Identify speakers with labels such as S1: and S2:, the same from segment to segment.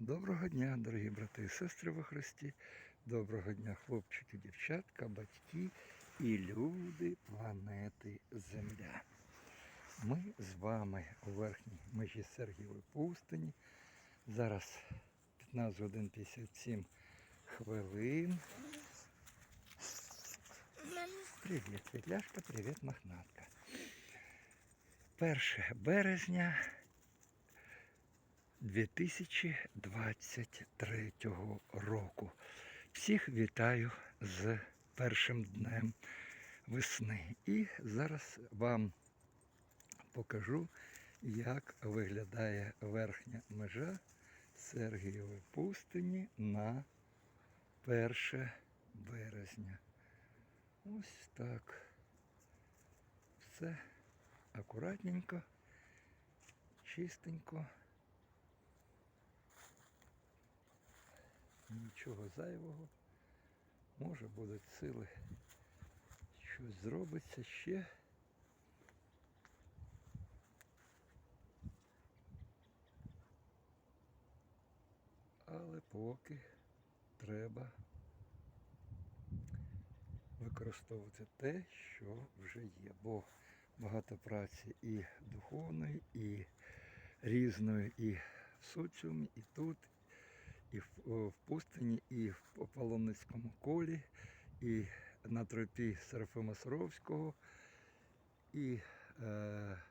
S1: Доброго дня, дорогі брати і сестри во Христі. Доброго дня, хлопчики, дівчатка, батьки і люди планети Земля. Ми з вами у верхній межі Сергієвої пустині. Зараз 15 годин 57 хвилин. Привіт, Світляшка, привіт, Мохнатка. 1 березня 2023 року. Всіх вітаю з першим днем весни. І зараз вам покажу, як виглядає верхня межа Сергієвої пустині на 1 березня. Ось так. Все акуратненько, чистенько. Нічого зайвого. Може будуть сили. Щось зробиться ще. Але поки треба використовувати те, що вже є. Бо багато праці і духовної, і різної, і в соціумі, і тут, і в, в пустині, і в паломницькому колі, і на тропі Серафима Саровського, і е,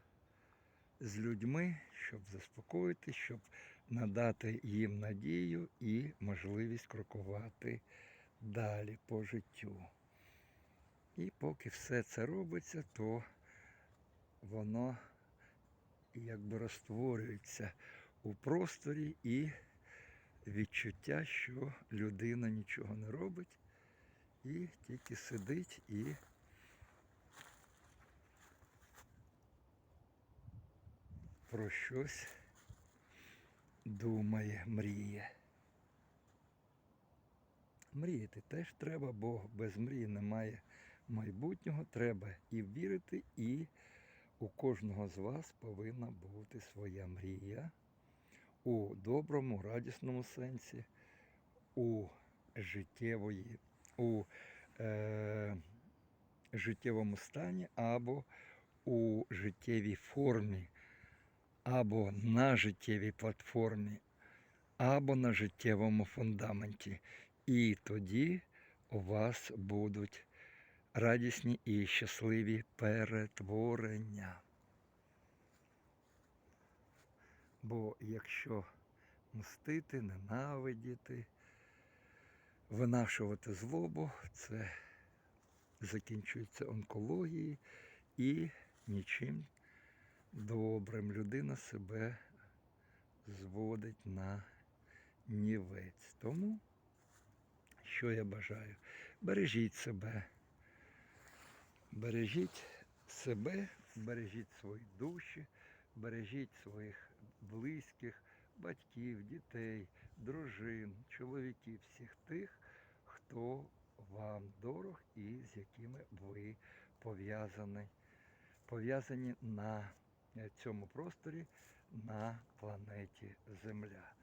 S1: з людьми, щоб заспокоїти, щоб надати їм надію і можливість крокувати далі по життю. І поки все це робиться, то воно якби розтворюється у просторі і відчуття, що людина нічого не робить і тільки сидить і про щось думає, мріє. Мріяти теж треба, бо без мрії немає майбутнього. Треба і вірити, і у кожного з вас повинна бути своя мрія у доброму, радісному сенсі, у життєвої, у е, життєвому стані або у життєвій формі, або на життєвій платформі, або на життєвому фундаменті. І тоді у вас будуть радісні і щасливі перетворення. Бо якщо мстити, ненавидіти, винашувати злобу, це закінчується онкологією і нічим добрим. Людина себе зводить на нівець. Тому, що я бажаю, бережіть себе. Бережіть себе, бережіть свої душі, бережіть своїх близьких, батьків, дітей, дружин, чоловіків, всіх тих, хто вам дорог і з якими ви пов'язані, пов'язані на цьому просторі на планеті Земля.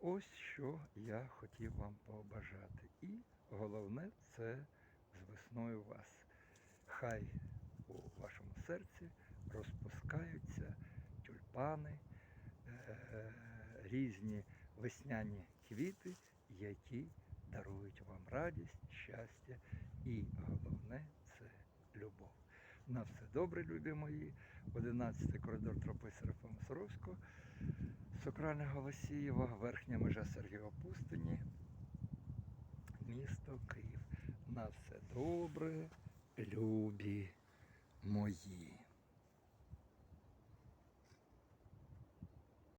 S1: Ось що я хотів вам побажати. І головне це з весною вас. Хай у вашому серці розпускаються тюльпани, різні весняні квіти, які дарують вам радість, щастя і головне це любов. На все добре, любі мої. 11 коридор тропи Серафима Саровського, Сокральне Голосієва, верхня межа Сергієва Пустині, місто Київ. На все добре, любі мої.